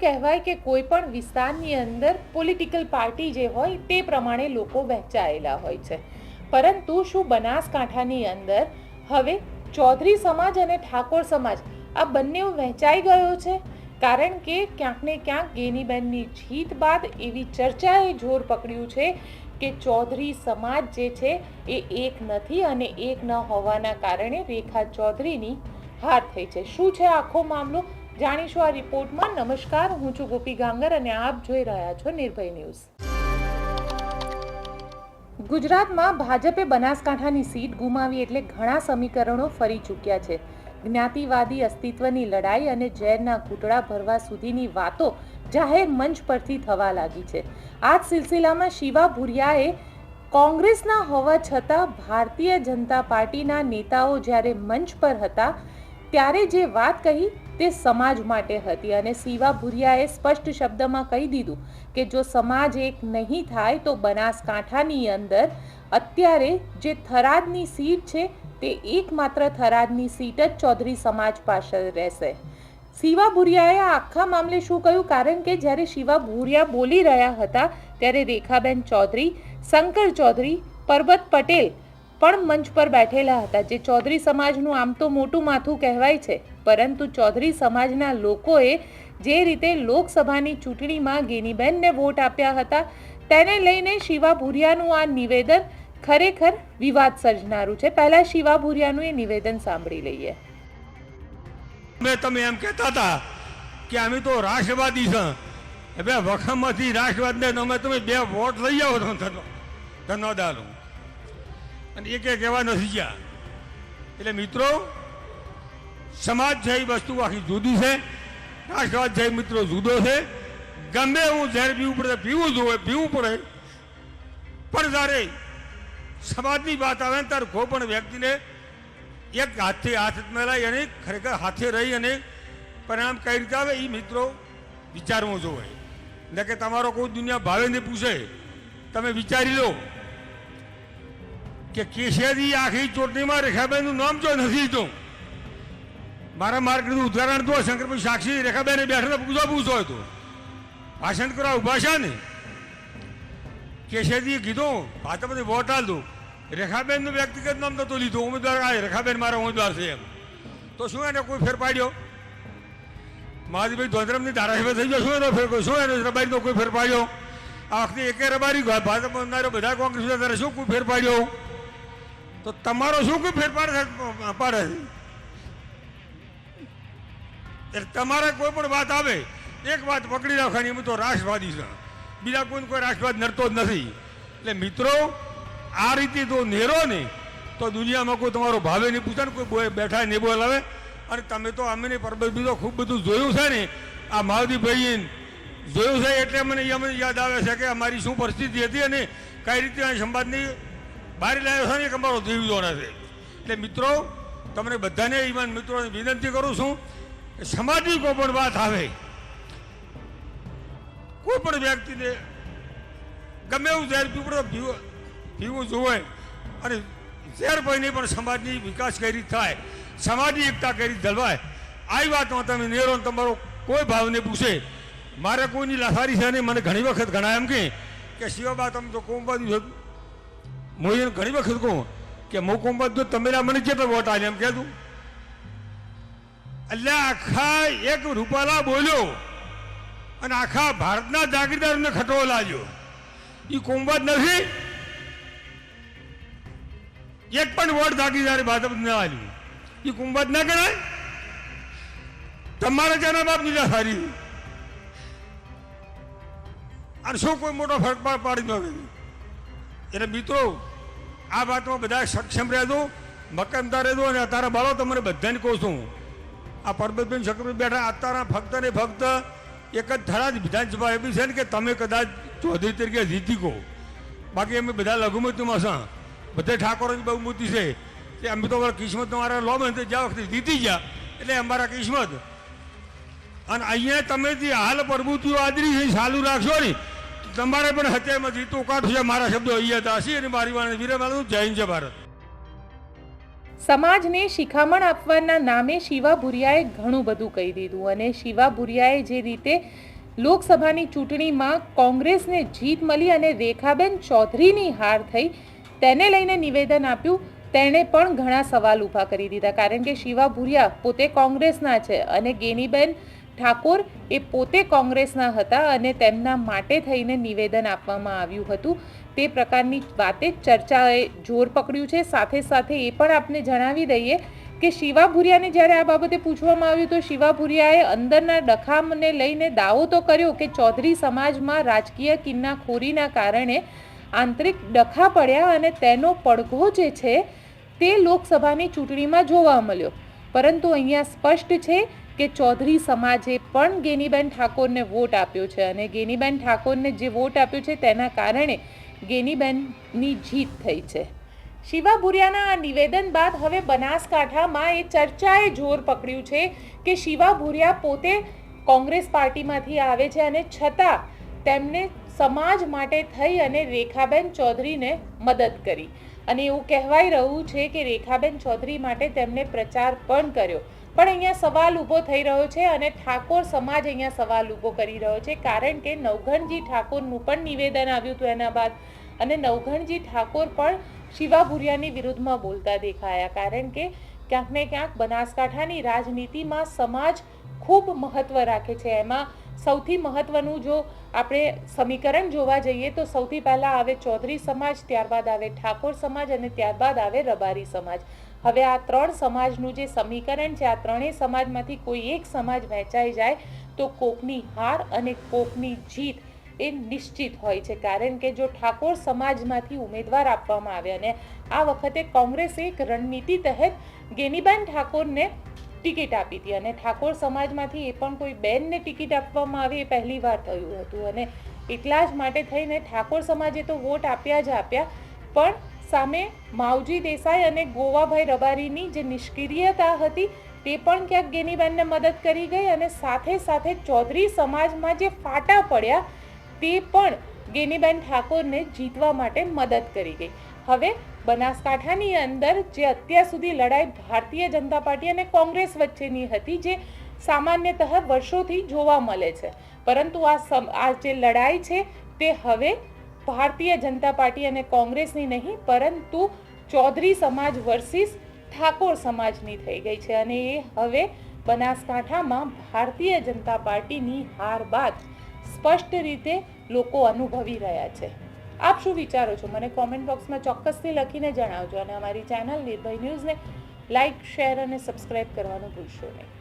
કહેવાય કે કોઈ પણ વિસ્તારની અંદર પોલિટિકલ પાર્ટી જે હોય તે પ્રમાણે લોકો વહેંચાયેલા હોય છે. પરંતુ શું બનાસકાંઠાની અંદર હવે ચૌધરી સમાજ અને ઠાકોર સમાજ આ બંને વહેંચાઈ ગયો છે? કારણ કે ક્યાંક ને ક્યાંક ગેનીબેનની જીત બાદ એવી ચર્ચાએ જોર પકડ્યું છે કે ચૌધરી સમાજ જે છે એ એક નથી અને એક ન હોવાના કારણે રેખા ચૌધરીની હાર થઈ છે. શું છે આખો મામલો? જાણીશું આ રિપોર્ટમાં. નમસ્કાર, હું છું ગોપી ગાંગર અને આપ જોઈ રહ્યા છો નિર્ભય ન્યૂઝ. ગુજરાતમાં ભાજપે બનાસકાંઠાની સીટ ગુમાવી એટલે ઘણા સમીકરણો ફરી ચૂક્યા છે. જ્ઞાતિવાદી અસ્તિત્વની લડાઈ અને ઝેરના ઘૂંટડા ભરવા સુધીની વાતો જાહેર મંચ પરથી થવા લાગી છે. આ જ સિલસિલામાં શિવા ભુરિયાએ કોંગ્રેસના હોવા છતાં ભારતીય જનતા પાર્ટીના નેતાઓ જ્યારે મંચ પર હતા, ત્યારે જે વાત કહી તે સમાજ માટે હતી અને શિવા ભુરિયાએ સ્પષ્ટ શબ્દમાં કહી દીધું કે જો સમાજ એક નહીં થાય તો બનાસકાંઠાની અંદર અત્યારે જે થરાદની સીટ છે તે એકમાત્ર થરાદની સીટ જ ચૌધરી સમાજ પાસે રહેશે. શિવા ભુરિયાએ આખા મામલે શું કહ્યું? કારણ કે જ્યારે શિવા ભુરિયા બોલી રહ્યા હતા ત્યારે રેખાબેન ચૌધરી, શંકર ચૌધરી, પરબત પટેલ પણ મંચ પર બેઠેલા હતા જે ચૌધરી સમાજનું આમ તો મોટું માથું કહેવાય છે, પરંતુ ચૌધરી સમાજના લોકોએ જે રીતે લોકસભાની ચૂંટણીમાં ગેનીબેનને વોટ આપ્યા હતા, તેને લઈને શિવા ભુરિયાનું આ નિવેદન ખરેખર વિવાદ સર્જનારું છે. પહેલા શિવા ભુરિયાનું એ નિવેદન સાંભળી લઈએ. મેં તમે એમ કહેતા હતા કે અમે તો રાષ્ટ્રવાદી છે. હવે વખમમાંથી રાષ્ટ્રવાદને તમે તમે બે વોટ લઈ આવો તો ધનો ધનોદારો અને એક એક એવા નથી ગયા. એટલે મિત્રો સમાજ છે એ વસ્તુ આખી જુદી છે રાષ્ટ્રવાદ છે મિત્રો જુદો છે. ગમે હું જ્યારે પીવું પડે પીવું જોઈએ પીવું પડે. પણ જ્યારે સમાજની વાત આવે ત્યારે કોઈ પણ વ્યક્તિને એક હાથથી હાથ મેળાય અને ખરેખર હાથે રહી અને પરિણામ કઈ રીતે આવે એ મિત્રો વિચારવું જોઈએ. એટલે કે તમારો કોઈ દુનિયા ભાવેને પૂછે. તમે વિચારી લો. કે કેશિયાથી આખી ચૂંટણીમાં રેખાબેનનું નામ જો નથી તો મારા માર્ગનું ઉદાહરણ તો શંકરભાઈ સાક્ષી, રેખાબેને બેઠા પૂછો પૂછો હતો ભાષણ કરવા ઊભા છે ને? કેશિયાજીએ કીધું ભાજપથી વોટ આલ દઉં રેખાબેનનું વ્યક્તિગત નામ નતું લીધું. ઉમેદવાર, આ રેખાબેન મારા ઉમેદવાર છે. એમ. તો શું એને કોઈ ફેર પાડ્યો? મહાદેવભાઈ ધોંધરમની ધારાસભ્ય થઈ ગયો શું એનો ફેર શું એનો રબારીનો કોઈ ફેર પાડ્યો? આ વખતે એકે રબારી ભાજપ બધા કોંગ્રેસ શું કોઈ ફેર પાડ્યો? તો તમારો શું કોઈ ફેરફાર પડે એટલે તમારે કોઈ પણ વાત આવે, એક વાત પકડી રાખવાની હું તો રાષ્ટ્રવાદી છે. બીજા કોઈ કોઈ રાષ્ટ્રવાદ નડતો જ નથી. એટલે મિત્રો, આ રીતે જો નેરો ને, તો દુનિયામાં કોઈ તમારો ભાવે નહીં પૂછે ને કોઈ બેઠા નહીં બોલાવે અને તમે તો અમે પરબત બીજો ખૂબ બધું જોયું છે ને, આ મહાદેવભાઈ જોયું છે એટલે મને અમને યાદ આવે છે કે અમારી શું પરિસ્થિતિ હતી અને કઈ રીતે સંવાદની બહાર લાવ્યો છે ને અમારો જીવ નથી. એટલે મિત્રો, તમને બધાને ઈમાન મિત્રોને વિનંતી કરું છું, કે સમાજની કોઈ પણ વાત આવે, કોઈ પણ વ્યક્તિને ગમે એવું ઝેર પીવડો પીવો જોવે અને ઝેર ભાઈને પણ સમાજની વિકાસ કઈ રીતે થાય, સમાજની એકતા કઈ રીતે જળવાય આવી વાતમાં તમે નેરો તમારો કોઈ ભાવને પૂછે. મારે કોઈની લાસારી છે નહીં, મને ઘણી વખત ઘણા એમ કે શિવબા, તમે તો કોમ છો. હું એને ઘણી વખત કહું કે હું કોમબાજુ તમે મને કેટલો વોટ આવે એમ કહેતું. એટલે આખા એક રૂપાલા બોલ્યો અને આખા ભારતના જાગીરદારને ખટો લાગ્યો. એ કુંભત નથી. એક પણ વોટ જાગીરદારે ભાજપ ન આવ્યું એ કુંભત ના ગણાય? તમારે જેના બાપ નીચા સારી અને શું કોઈ મોટો ફરક પાડી ન એટલે મિત્રો આ વાતમાં બધા સક્ષમ રહેજો મક્કમતા રહેજો અને અત્યારે બાળો તમને બધાને કહું છું. આ પરબતબેન શકરભાઈ બેઠા અત્યારે ફક્ત ને ફક્ત એક જ થરા જ વિધાનસભા એવી છે ને કે તમે કદાચ ચૌધરી તરીકે જીતી કહો બાકી અમે બધા લઘુમતીમાં છે. બધા ઠાકોરોની બહુ મૂર્તિ છે. કે અમે તો કિસ્મત અમારા લો ને જ્યાં વખતે જીતી ગયા, એટલે અમારા કિસ્મત. અને અહીંયા તમે જે હાલ પ્રભુતિઓ આદરી છે ચાલુ રાખશો ને તમારે પણ હત્યામાં જીતું કાઢું છે. મારા શબ્દો અહીંયા દાસી અને મારી વાણી વિરમાનું જય હિન્દ ભારત. સમાજને શિખામણ આપવાના નામે શિવા ભુરિયાએ ઘણું બધું કહી દીધું અને શિવા ભુરિયાએ જે રીતે લોકસભાની ચૂંટણીમાં કોંગ્રેસને જીત મળી અને રેખાબેન ચૌધરીની હાર થઈ તેને લઈને નિવેદન આપ્યું, તેણે પણ ઘણા સવાલ ઊભા કરી દીધા. કારણ કે શિવા ભુરિયા પોતે કોંગ્રેસના છે અને ગેનીબેન ઠાકોર એ પોતે કોંગ્રેસના હતા અને તેમના માટે થઈને નિવેદન આપવામાં આવ્યું હતું. તે પ્રકારની વાતે ચર્ચાએ જોર પકડ્યું છે. સાથે સાથે એ પણ આપને જણાવી દઈએ કે શિવા ભુરિયાને જ્યારે આ બાબતે પૂછવામાં આવ્યું તો શિવા ભુરિયાએ અંદરના ડખામને લઈને દાવો તો કર્યો કે ચૌધરી સમાજમાં રાજકીય કિન્નાખોરીના કારણે આંતરિક ડખા પડ્યા અને તેનો પડઘો જે છે તે લોકસભાની ચૂંટણીમાં જોવા મળ્યો. પરંતુ અહીંયા સ્પષ્ટ છે કે ચૌધરી સમાજે પણ ગેનીબેન ઠાકોરને વોટ આપ્યો છે અને ગેનીબેન ઠાકોરને જે વોટ આપ્યો છે તેના કારણે ગેનીબેનની જીત થઈ છે. શિવા ભુરિયાના આ નિવેદન બાદ હવે બનાસકાંઠામાં એ ચર્ચાએ જોર પકડ્યું છે કે શિવા ભુરિયા પોતે કોંગ્રેસ પાર્ટીમાંથી આવે છે અને છતાં તેમને સમાજ માટે થઈ અને રેખાબેન ચૌધરીને મદદ કરી. અને એવું કહેવાય રહ્યું છે કે રેખાબેન ચૌધરી માટે તેમણે પ્રચાર પણ કર્યો. પણ અહીંયા સવાલ ઊભો થઈ રહ્યો છે અને ઠાકોર સમાજ અહીંયા સવાલ ઊભો કરી રહ્યો છે, કારણ કે નવઘણજી ઠાકોરનું પણ નિવેદન આવ્યું હતું એના બાદ. અને નવઘણજી ઠાકોર પણ શિવા ભુરિયાની વિરુદ્ધમાં બોલતા દેખાયા, કારણ કે ક્યાંક ને ક્યાંક બનાસકાંઠાની રાજનીતિમાં સમાજ ખૂબ મહત્વ રાખે છે. એમાં સૌથી મહત્વનું જો આપણે સમીકરણ જોવા જઈએ તો સૌથી પહેલાં આવે ચૌધરી સમાજ, ત્યારબાદ આવે ઠાકોર સમાજ અને ત્યારબાદ આવે રબારી સમાજ. હવે આ ત્રણ સમાજનું જે સમીકરણ છે, આ ત્રણેય સમાજમાંથી કોઈ એક સમાજ વહેંચાઈ જાય, તો કોકની હાર અને કોકની જીત એ નિશ્ચિત હોય છે. કારણ કે જો ઠાકોર સમાજમાંથી ઉમેદવાર આપવામાં આવે અને આ વખતે કોંગ્રેસે એક રણનીતિ તહેત ગેનીબેન ઠાકોરને ટિકિટ આપી હતી અને ઠાકોર સમાજમાંથી એ પણ કોઈ બેનને ટિકિટ આપવામાં આવે એ પહેલી વાર થયું હતું. અને એટલા જ માટે થઈને ઠાકોર સમાજે તો વોટ આપ્યા જ આપ્યા, પણ સામે માવજી દેસાઈ અને ગોવાભાઈ રબારીની જે નિષ્ક્રિયતા હતી તે પણ ક્યાંક ગેનીબેનને મદદ કરી ગઈ અને સાથે સાથે ચૌધરી સમાજમાં જે ફાટા પડ્યા તે પણ ગેનીબેન ઠાકોરને જીતવા માટે મદદ કરી ગઈ. હવે બનાસકાંઠાની અંદર જે અત્યાર સુધી લડાઈ ભારતીય જનતા પાર્ટી અને કોંગ્રેસ વચ્ચેની હતી જે સામાન્યતઃ વર્ષોથી જોવા મળે છે. પરંતુ આ સમ, આ જે લડાઈ છે તે હવે ભારતીય જનતા પાર્ટી અને કોંગ્રેસની નહીં, પરંતુ ચૌધરી સમાજ વર્સિસ ઠાકોર સમાજની થઈ ગઈ છે અને એ હવે બનાસકાંઠામાં ભારતીય જનતા પાર્ટીની હાર બાદ સ્પષ્ટ રીતે લોકો અનુભવી રહ્યા છે. આપ શું વિચારો છો? મને કોમેન્ટ બોક્સમાં ચોક્કસથી લખીને જણાવજો અને અમારી ચેનલ નિર્ભય ન્યૂઝને લાઇક શેર અને સબસ્ક્રાઇબ કરવાનું ભૂલશો નહીં.